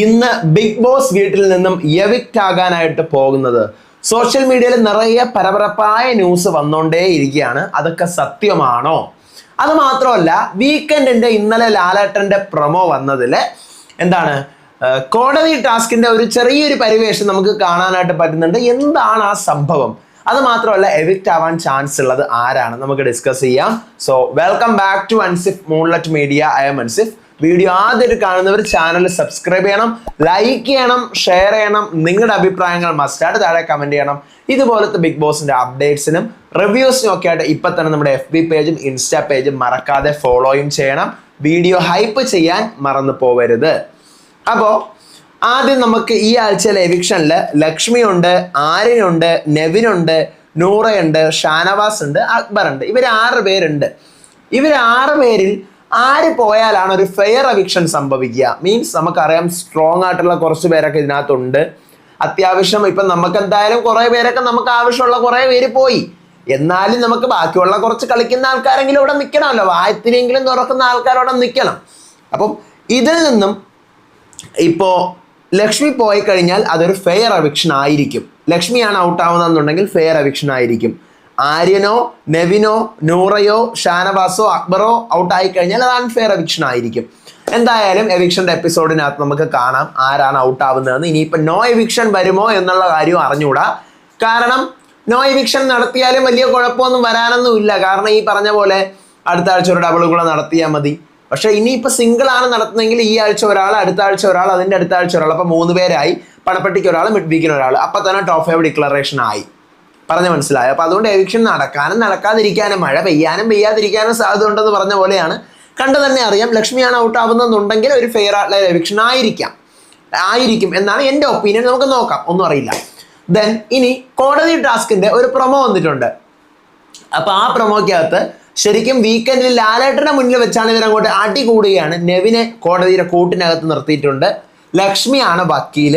ഇന്ന് big boss വീട്ടിൽ നിന്നും എവിക്റ്റ് ആകാനായിട്ട് പോകുന്നത്. സോഷ്യൽ മീഡിയയിൽ നിറയെ പരപരപ്പായ ന്യൂസ് വന്നുകൊണ്ടേ ഇരിക്കുകയാണ് അതൊക്കെ സത്യമാണോ? അത് മാത്രമല്ല വീക്കെൻഡിന്റെ ഇന്നലെ ലാലേട്ടന്റെ പ്രൊമോ വന്നതിൽ എന്താണ് കോടതി ടാസ്കിന്റെ ഒരു ചെറിയൊരു പരിവേഷം നമുക്ക് കാണാനായിട്ട് പറ്റുന്നുണ്ട്. എന്താണ് ആ സംഭവം? അത് മാത്രമല്ല എവിക്റ്റ് ആവാൻ ചാൻസ് ഉള്ളത് ആരാണ്? നമുക്ക് ഡിസ്കസ് ചെയ്യാം. So welcome back to Ansif moonlet media I'm Ansif video ആദ്യമായിട്ട് കാണുന്നവർ ചാനൽ സബ്സ്ക്രൈബ് ചെയ്യണം ലൈക്ക് ചെയ്യണം ഷെയർ ചെയ്യണം. നിങ്ങളുടെ അഭിപ്രായങ്ങൾ മസ്റ്റായിട്ട് താഴെ കമന്റ് ചെയ്യണം. ഇതുപോലത്തെ ബിഗ് ബോസിന്റെ അപ്ഡേറ്റ്സിനും റിവ്യൂസിനും ഒക്കെ ആയിട്ട് ഇപ്പൊ തന്നെ നമ്മുടെ എഫ് ബി പേജും ഇൻസ്റ്റാ പേജും മറക്കാതെ ഫോളോയും ചെയ്യണം. വീഡിയോ ഹൈപ്പ് ചെയ്യാൻ മറന്നു പോവരുത്. അപ്പോൾ ആദ്യം നമുക്ക് ഈ ആഴ്ചയിലെ എവിക്ഷനിൽ ലക്ഷ്മിയുണ്ട് ആര്യനുണ്ട് നെവിനുണ്ട് നൂറയുണ്ട് ഷാനവാസ് ഉണ്ട് അക്ബർ ഉണ്ട് ഇവർ ആറ് പേരുണ്ട്. ഇവർ ആറ് പേരിൽ ആര് പോയാലാണ് ഒരു ഫെയർ എവിക്ഷൻ സംഭവിക്കുക? മീൻസ് നമുക്കറിയാം സ്ട്രോങ് ആയിട്ടുള്ള കുറച്ച് പേരൊക്കെ ഇതിനകത്തുണ്ട്. അത്യാവശ്യം ഇപ്പം നമുക്ക് എന്തായാലും കുറേ പേരൊക്കെ നമുക്ക് ആവശ്യമുള്ള കുറേ പേര് പോയി. എന്നാലും നമുക്ക് ബാക്കിയുള്ള കുറച്ച് കളിക്കുന്ന ആൾക്കാരെങ്കിലും ഇവിടെ നിൽക്കണമല്ലോ വായത്തിനെങ്കിലും തുറക്കുന്ന ആൾക്കാർ അവിടെ നിൽക്കണം അപ്പം ഇതിൽ നിന്നും ഇപ്പോൾ ലക്ഷ്മി പോയി കഴിഞ്ഞാൽ അതൊരു ഫെയർ അവിക്ഷൻ ആയിരിക്കും. ലക്ഷ്മിയാണ് ഔട്ട് ആവുന്നതെന്നുണ്ടെങ്കിൽ ഫെയർ അവിക്ഷൻ ആയിരിക്കും. ആര്യനോ നെവിനോ നൂറയോ ഷാനവാസോ അക്ബറോ ഔട്ട് ആയി കഴിഞ്ഞാൽ അത് അൺഫെയർ എവിക്ഷൻ ആയിരിക്കും. എന്തായാലും എവിക്ഷന്റെ എപ്പിസോഡിനകത്ത് നമുക്ക് കാണാം ആരാണ് ഔട്ട് ആവുന്നതെന്ന്. ഇനിയിപ്പോൾ നോ എവിക്ഷൻ വരുമോ എന്നുള്ള കാര്യം അറിഞ്ഞുകൂടാ. കാരണം നോ എവിക്ഷൻ നടത്തിയാലും വലിയ കുഴപ്പമൊന്നും വരാനൊന്നും ഇല്ല. കാരണം ഈ പറഞ്ഞ പോലെ അടുത്ത ആഴ്ച ഒരു ഡബിൾ കൂടെ നടത്തിയാൽ മതി. പക്ഷേ ഇനിയിപ്പോൾ സിംഗിൾ ആണ് നടത്തുന്നതെങ്കിൽ ഈ ആഴ്ച ഒരാൾ അടുത്ത ആഴ്ച ഒരാൾ അതിന്റെ അടുത്ത ആഴ്ച ഒരാൾ. അപ്പോൾ മൂന്ന് പേരായി. പണപ്പെട്ടിക്ക് ഒരാൾ മിഡ് വീക്കിന് ഒരാൾ അപ്പം തന്നെ ടോപ്പ് ഫൈവ് ഡിക്ലറേഷൻ ആയി. പറഞ്ഞ മനസ്സിലായോ. അപ്പോൾ അതുകൊണ്ട് എവിക്ഷൻ നടക്കാനും നടക്കാതിരിക്കാനും മഴ പെയ്യാനും പെയ്യാതിരിക്കാനും സാധ്യത ഉണ്ടെന്ന് പറഞ്ഞ പോലെയാണ്. കണ്ടു തന്നെ അറിയാം ലക്ഷ്മിയാണ് ഔട്ട് ആവുന്നതെന്നുണ്ടെങ്കിൽ ഒരു ഫെയർ ആയിട്ടുള്ള എവിക്ഷൻ ആയിരിക്കാം. ആയിരിക്കും എന്നാണ് എന്റെ ഒപ്പീനിയൻ നമുക്ക് നോക്കാം ഒന്നും അറിയില്ല. ദെൻ ഇനി കോടതി ടാസ്കിന്റെ ഒരു പ്രൊമോ വന്നിട്ടുണ്ട്. അപ്പോൾ ആ പ്രൊമോക്കകത്ത് ശരിക്കും വീക്കെൻഡിൽ ലാലേട്ടന്റെ മുന്നിൽ വെച്ചാണ് ഇവരങ്ങോട്ട് അടി കൂടുകയാണ്. നെവിനെ കോടതിയുടെ കൂട്ടിനകത്ത് നിർത്തിയിട്ടുണ്ട്. ലക്ഷ്മിയാണ് വക്കീൽ.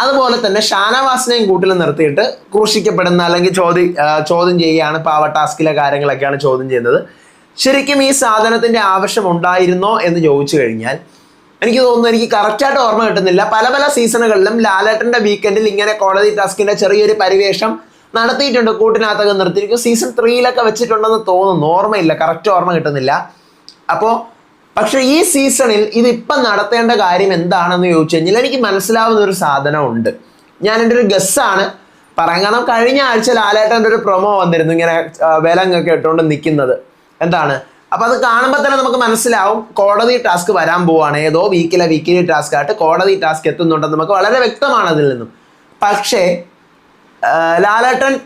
അതുപോലെ തന്നെ ഷാനവാസിനെയും കൂട്ടിൽ നിർത്തിയിട്ട് ക്രൂശിക്കപ്പെടുന്ന അല്ലെങ്കിൽ ചോദ്യം ചോദ്യം ചെയ്യുകയാണ് പാവ ടാസ്കിലെ കാര്യങ്ങളൊക്കെയാണ് ചോദ്യം ചെയ്യുന്നത്. ശരിക്കും ഈ സാധനത്തിന്റെ ആവശ്യം ഉണ്ടായിരുന്നോ എന്ന് ചോദിച്ചു കഴിഞ്ഞാൽ എനിക്ക് തോന്നുന്നു എനിക്ക് കറക്റ്റായിട്ട് ഓർമ്മ കിട്ടുന്നില്ല. പല പല സീസണുകളിലും ലാലേട്ടന്റെ വീക്കെൻഡിൽ ഇങ്ങനെ കോടതി ടാസ്കിന്റെ ചെറിയൊരു പരിവേഷം നടത്തിയിട്ടുണ്ട്. കൂട്ടിനകത്തൊക്കെ നിർത്തിയിരിക്കും. സീസൺ ത്രീയിലൊക്കെ വെച്ചിട്ടുണ്ടെന്ന് തോന്നുന്നു. ഓർമ്മയില്ല. കറക്റ്റ് ഓർമ്മ കിട്ടുന്നില്ല. അപ്പോൾ പക്ഷെ ഈ സീസണിൽ ഇതിപ്പം നടത്തേണ്ട കാര്യം എന്താണെന്ന് ചോദിച്ചു കഴിഞ്ഞാൽ എനിക്ക് മനസ്സിലാവുന്ന ഒരു സാധനമുണ്ട്. ഞാൻ എന്റെ ഒരു ഗസ്സാണ് പറയാൻ കാരണം കഴിഞ്ഞ ആഴ്ച ലാലേട്ടന്റെ ഒരു പ്രൊമോ വന്നിരുന്നു. ഇങ്ങനെ വിലങ്ങൊക്കെ ഇട്ടുകൊണ്ട് നിൽക്കുന്നത്. എന്താണ്? അപ്പം അത് കാണുമ്പോൾ തന്നെ നമുക്ക് മനസ്സിലാവും. കോടതി ടാസ്ക് വരാൻ പോവാണ്. ഏതോ വീക്കിലെ വീക്കിലി ടാസ്ക് ആയിട്ട് കോടതി ടാസ്ക് എത്തുന്നുണ്ടെന്ന് നമുക്ക് വളരെ വ്യക്തമാണ് അതിൽ നിന്നും. പക്ഷേ ലാലേട്ടൻ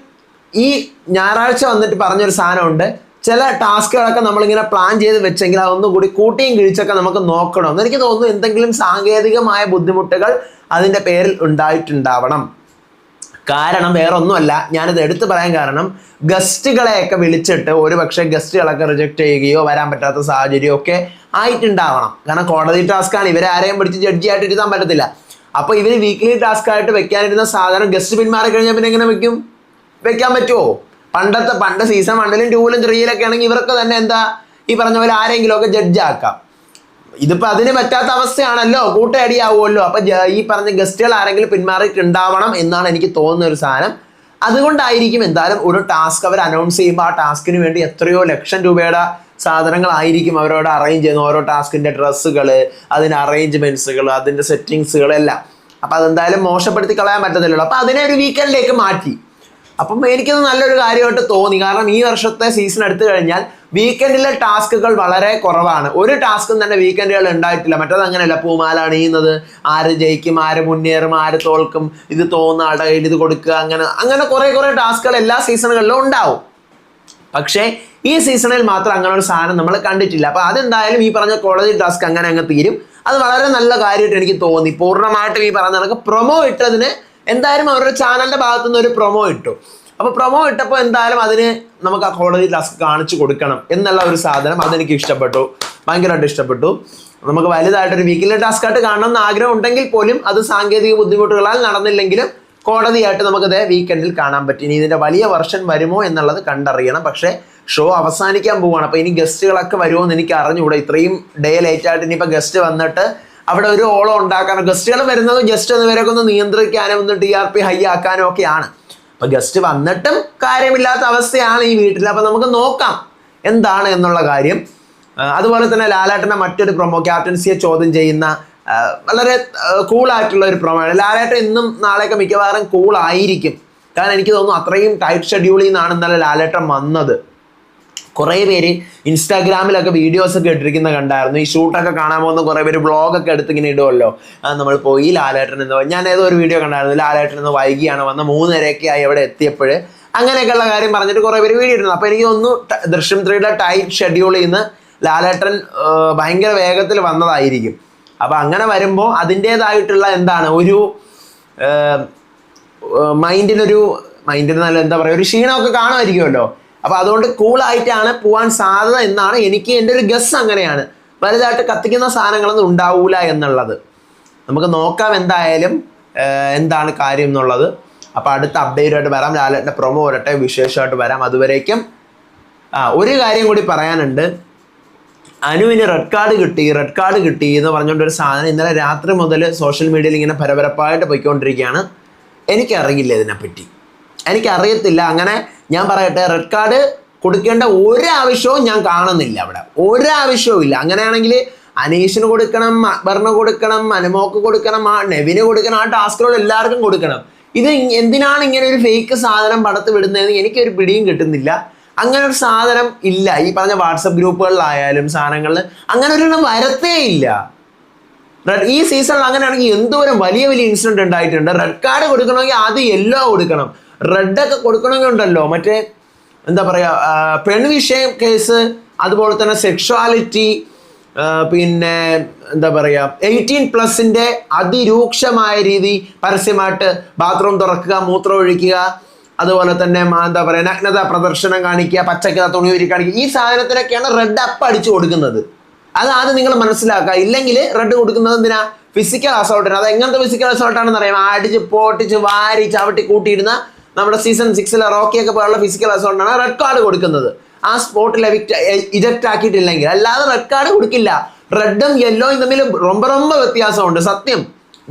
ഈ ഞായറാഴ്ച വന്നിട്ട് പറഞ്ഞൊരു സാധനമുണ്ട്. ചില ടാസ്കുകളൊക്കെ നമ്മളിങ്ങനെ പ്ലാൻ ചെയ്ത് വെച്ചെങ്കിൽ അതൊന്നും കൂടി കൂട്ടിയും കിഴിച്ചൊക്കെ നമുക്ക് നോക്കണം. എനിക്ക് തോന്നുന്നു എന്തെങ്കിലും സാങ്കേതികമായ ബുദ്ധിമുട്ടുകൾ അതിന്റെ പേരിൽ ഉണ്ടായിട്ടുണ്ടാവണം. കാരണം വേറെ ഒന്നുമല്ല ഞാനിത് എടുത്തു പറയാൻ കാരണം ഗസ്റ്റുകളെയൊക്കെ വിളിച്ചിട്ട് ഒരുപക്ഷെ ഗസ്റ്റുകളൊക്കെ റിജക്റ്റ് ചെയ്യുകയോ വരാൻ പറ്റാത്ത സാഹചര്യമോ ഒക്കെ ആയിട്ടുണ്ടാവണം. കാരണം കോടതി ടാസ്ക്കാണ് ഇവരെ ആരെയും പിടിച്ച് ജഡ്ജി ആയിട്ട് ഇരുത്താൻ പറ്റത്തില്ല. അപ്പൊ ഇവർ വീക്ക്ലി ടാസ്ക് ആയിട്ട് വെക്കാനിരുന്ന സാധനം ഗസ്റ്റ് പിന്മാറി കഴിഞ്ഞാൽ പിന്നെ എങ്ങനെ വെക്കും? വെക്കാൻ പറ്റുമോ പണ്ടത്തെ പണ്ട് സീസൺ വണ്ണിലും ടൂവിലും ത്രീയിലൊക്കെ ആണെങ്കിൽ ഇവർക്ക് തന്നെ എന്താ ഈ പറഞ്ഞ പോലെ ആരെങ്കിലും ഒക്കെ ജഡ്ജ് ആക്കാം. ഇതിപ്പോ അതിന് പറ്റാത്ത അവസ്ഥയാണല്ലോ. കൂട്ടയടിയാവുമല്ലോ. അപ്പൊ ഈ പറഞ്ഞ ഗസ്റ്റുകൾ ആരെങ്കിലും പിന്മാറിയിട്ടുണ്ടാവണം എന്നാണ് എനിക്ക് തോന്നുന്ന ഒരു സാധനം. അതുകൊണ്ടായിരിക്കും എന്തായാലും ഒരു ടാസ്ക് അവർ അനൗൺസ് ചെയ്യുമ്പോൾ ആ ടാസ്കിന് വേണ്ടി എത്രയോ ലക്ഷം രൂപയുടെ സാധനങ്ങളായിരിക്കും അവരോട് അറേഞ്ച് ചെയ്യുന്നത്. ഓരോ ടാസ്കിന്റെ ഡ്രസ്സുകൾ അതിന്റെ അറേഞ്ച്മെന്റ്സുകൾ അതിന്റെ സെറ്റിങ്സുകൾ എല്ലാം അപ്പൊ അതെന്തായാലും മോശപ്പെടുത്തി കളയാൻ പറ്റത്തില്ലല്ലോ. അപ്പോൾ അതിനെ ഒരു വീക്കെൻഡിലേക്ക് മാറ്റി. അപ്പം എനിക്കത് നല്ലൊരു കാര്യമായിട്ട് തോന്നി. കാരണം ഈ വർഷത്തെ സീസൺ എടുത്തു കഴിഞ്ഞാൽ വീക്കെൻഡിലെ ടാസ്കുകൾ വളരെ കുറവാണ്. ഒരു ടാസ്കും തന്നെ വീക്കെൻഡുകൾ ഉണ്ടായിട്ടില്ല. മറ്റത് അങ്ങനെയല്ല. പൂമാല അണിയുന്നത് ആര് ജയിക്കും ആര് മുന്നേറും ആര് തോൽക്കും ഇത് തോന്നുന്ന ആളുടെ കയ്യിൽ ഇത് കൊടുക്കുക അങ്ങനെ അങ്ങനെ കുറേ കുറേ ടാസ്കുകൾ എല്ലാ സീസണുകളിലും ഉണ്ടാവും. പക്ഷേ ഈ സീസണിൽ മാത്രം അങ്ങനെ ഒരു സാധനം നമ്മൾ കണ്ടിട്ടില്ല. അപ്പോൾ അതെന്തായാലും ഈ പറഞ്ഞ കോളേജ് ടാസ്ക് അങ്ങനെ അങ്ങ് തീരും. അത് വളരെ നല്ല കാര്യമായിട്ട് എനിക്ക് തോന്നി. പൂർണമായിട്ടും ഈ പറഞ്ഞ കണക്ക് പ്രൊമോ ഇട്ടതിന് എന്തായാലും അവരുടെ ചാനലിന്റെ ഭാഗത്തു നിന്ന് ഒരു പ്രൊമോ ഇട്ടു. അപ്പോൾ പ്രൊമോ ഇട്ടപ്പോൾ എന്തായാലും അതിന് നമുക്ക് ആ കോടതി ടാസ്ക് കാണിച്ചു കൊടുക്കണം എന്നുള്ള ഒരു സാധനം അതെനിക്ക് ഇഷ്ടപ്പെട്ടു. ഭയങ്കരമായിട്ട് ഇഷ്ടപ്പെട്ടു. നമുക്ക് വലുതായിട്ടൊരു വീക്കിലെ ടാസ്ക് ആയിട്ട് കാണണം എന്ന് ആഗ്രഹം ഉണ്ടെങ്കിൽ പോലും അത് സാങ്കേതിക ബുദ്ധിമുട്ടുകളാൽ നടന്നില്ലെങ്കിലും കോടതിയായിട്ട് നമുക്കത് വീക്കെൻഡിൽ കാണാൻ പറ്റും. ഇനി ഇതിന്റെ വലിയ വർഷൻ വരുമോ എന്നുള്ളത് കണ്ടറിയണം. പക്ഷേ ഷോ അവസാനിക്കാൻ പോവുകയാണ് അപ്പോൾ ഇനി ഗസ്റ്റുകളൊക്കെ വരുമോ എന്ന് എനിക്ക് അറിഞ്ഞുകൂടാ. ഇത്രയും ഡേ ലേറ്റ് ആയിട്ട് ഇനിയിപ്പോൾ ഗസ്റ്റ് വന്നിട്ട് അവിടെ ഒരു ഓളം ഉണ്ടാക്കാനോ ഗസ്റ്റുകൾ വരുന്നത് ജസ്റ്റ് ഇവരൊക്കെ ഒന്ന് നിയന്ത്രിക്കാനും ഒന്ന് ടി ആർ പി ഹൈ ആക്കാനും ഒക്കെയാണ് അപ്പൊ ഗസ്റ്റ് വന്നിട്ടും കാര്യമില്ലാത്ത അവസ്ഥയാണ് ഈ വീട്ടിൽ അപ്പൊ നമുക്ക് നോക്കാം എന്താണ് എന്നുള്ള കാര്യം. അതുപോലെ തന്നെ ലാലേട്ടനെ മറ്റൊരു പ്രൊമോ ക്യാപ്റ്റൻസിയെ ചോദ്യം ചെയ്യുന്ന വളരെ കൂളായിട്ടുള്ള ഒരു പ്രൊമോ ലാലേട്ടൻ ഇന്നും നാളെയൊക്കെ മിക്കവാറും കൂളായിരിക്കും കാരണം എനിക്ക് തോന്നുന്നു അത്രയും ടൈറ്റ് ഷെഡ്യൂളിൽ നിന്നാണ് ഇന്നലെ ലാലേട്ടൻ വന്നത്. കുറേ പേര് ഇൻസ്റ്റാഗ്രാമിലൊക്കെ വീഡിയോസ് ഒക്കെ ഇട്ടിരിക്കുന്ന കണ്ടായിരുന്നു. ഈ ഷൂട്ടൊക്കെ കാണാൻ പോകുന്ന കുറേ പേര് ബ്ലോഗൊക്കെ എടുത്ത് ഇങ്ങനെ ഇടുമല്ലോ നമ്മൾ പോയി ലാലേട്ടൻ എന്ന് ഞാൻ ഏതോ ഒരു വീഡിയോ കണ്ടായിരുന്നു. ലാലേട്ടൻ എന്ന് വൈകിയാണ് വന്ന മൂന്നരയൊക്കെ ആയി അവിടെ എത്തിയപ്പോൾ അങ്ങനെയൊക്കെയുള്ള കാര്യം പറഞ്ഞിട്ട് കുറേ പേര് വീഡിയോ ഇടുന്നു അപ്പോൾ എനിക്ക് ട- ദൃശ്യം ത്രീയുടെ ടൈം ഷെഡ്യൂൾ നിന്ന് ലാലേട്ടൻ ഭയങ്കര വേഗത്തിൽ വന്നതായിരിക്കും. അപ്പോൾ അങ്ങനെ വരുമ്പോൾ അതിന്റേതായിട്ടുള്ള എന്താണ്? ഒരു മൈൻഡിനൊരു മൈൻഡിന് നല്ല എന്താ പറയുക ഒരു ക്ഷീണമൊക്കെ കാണുമായിരിക്കുമല്ലോ. അപ്പോൾ അതുകൊണ്ട് കൂളായിട്ടാണ് പോവാൻ സാധ്യത എന്നാണ് എനിക്ക് എന്റെ ഒരു ഗസ് അങ്ങനെയാണ്. വലുതായിട്ട് കത്തിക്കുന്ന സാധനങ്ങളൊന്നും ഉണ്ടാവൂല എന്നുള്ളത്. നമുക്ക് നോക്കാം എന്തായാലും എന്താണ് കാര്യം എന്നുള്ളത്. അപ്പോൾ അടുത്ത അപ്ഡേറ്റുമായിട്ട് വരാം. ലാലേട്ടന്റെ പ്രൊമോ വരട്ടെ വിശേഷമായിട്ട് വരാം അതുവരേക്കും. ആ ഒരു കാര്യം കൂടി പറയാനുണ്ട്. അനുവിന് റെഡ് കാർഡ് കിട്ടി റെഡ് കാർഡ് കിട്ടി എന്ന് പറഞ്ഞുകൊണ്ട് ഒരു സാധനം ഇന്നലെ രാത്രി മുതൽ സോഷ്യൽ മീഡിയയിൽ ഇങ്ങനെ പരപരപ്പായിട്ട് പോയിക്കൊണ്ടിരിക്കുകയാണ്. എനിക്കറിയില്ല ഇതിനെപ്പറ്റി. എനിക്കറിയത്തില്ല. അങ്ങനെ ഞാൻ പറയട്ടെ റെഡ് കാർഡ് കൊടുക്കേണ്ട ഒരാവശ്യവും ഞാൻ കാണുന്നില്ല അവിടെ. ഒരാവശ്യവും ഇല്ല. അങ്ങനെയാണെങ്കിൽ അനീഷിന് കൊടുക്കണം അക്ബറിന് കൊടുക്കണം അനുമോക്ക് കൊടുക്കണം ആ നെവിന് കൊടുക്കണം ആ ടാസ്കുകൾ എല്ലാവർക്കും കൊടുക്കണം. ഇത് എന്തിനാണ് ഇങ്ങനെ ഒരു ഫേക്ക് സാധനം പടത്ത് വിടുന്നതെന്ന് എനിക്കൊരു പിടിയും കിട്ടുന്നില്ല. അങ്ങനെ ഒരു സാധനം ഇല്ല. ഈ പറഞ്ഞ വാട്സപ്പ് ഗ്രൂപ്പുകളിലായാലും സാധനങ്ങളിൽ അങ്ങനെ ഒരെണ്ണം വരത്തേ ഇല്ല. റെഡ് ഈ സീസണിൽ അങ്ങനെയാണെങ്കിൽ എന്തോരം വലിയ വലിയ ഇൻസിഡന്റ് ഉണ്ടായിട്ടുണ്ട്. റെഡ് കാർഡ് കൊടുക്കണമെങ്കിൽ ആദ്യം യെല്ലോ കൊടുക്കണം. റെഡ് ഒക്കെ കൊടുക്കണമെങ്കിൽ ഉണ്ടല്ലോ മറ്റേ എന്താ പറയുക പെൺവിഷയം കേസ് അതുപോലെ തന്നെ സെക്ഷുവാലിറ്റി പിന്നെ എന്താ പറയുക എയ്റ്റീൻ പ്ലസിന്റെ അതിരൂക്ഷമായ രീതി പരസ്യമായിട്ട് ബാത്റൂം തുറക്കുക മൂത്രം ഒഴിക്കുക അതുപോലെ തന്നെ എന്താ പറയുക നഗ്നത പ്രദർശനം കാണിക്കുക പച്ചക്ക തുണി ഉരി കാണിക്കുക ഈ സാധനത്തിനൊക്കെയാണ് റെഡ് അപ്പ് അടിച്ചു കൊടുക്കുന്നത്. അത് ആദ്യം നിങ്ങൾ മനസ്സിലാക്കുക. ഇല്ലെങ്കിൽ റെഡ് കൊടുക്കുന്നത് എന്തിനാ? ഫിസിക്കൽ അസോൾട്ടിന് അത് എങ്ങനത്തെ ഫിസിക്കൽ അസോൾട്ടാണെന്ന് അറിയാം അടിച്ച് പൊട്ടിച്ച് വാരി ചവിട്ടി കൂട്ടിയിടുന്ന നമ്മുടെ സീസൺ സിക്സിലെ റോക്കിയൊക്കെ പോലുള്ള ഫിസിക്കൽ അസോണ്ടാണ് റെഡ് കാർഡ് കൊടുക്കുന്നത്. ആ സ്പോട്ടിൽ ഇജക്റ്റ് ആക്കിയിട്ടില്ലെങ്കിൽ. അല്ലാതെ റെഡ് കാർഡ് കൊടുക്കില്ല. റെഡും യെല്ലോയും തമ്മിൽ റൊമ്പ റൊമ്പ വ്യത്യാസമുണ്ട്. സത്യം.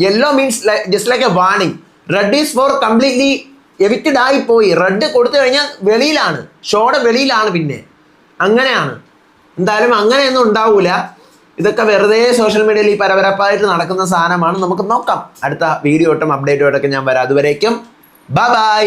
Yellow means just like a warning red is for completely evicted ആയി പോയി റെഡ് കൊടുത്തു കഴിഞ്ഞാൽ വെളിയിലാണ്. ഷോടെ വെളിയിലാണ് പിന്നെ. അങ്ങനെയാണ്. എന്തായാലും അങ്ങനെയൊന്നും ഉണ്ടാവൂല. ഇതൊക്കെ വെറുതെ സോഷ്യൽ മീഡിയയിൽ ഈ പരപരപ്പായിട്ട് നടക്കുന്ന സാധനമാണ്. നമുക്ക് നോക്കാം. അടുത്ത വീഡിയോ അപ്ഡേറ്റോട്ടൊക്കെ ഞാൻ വരാം. അതുവരേക്കും ബൈ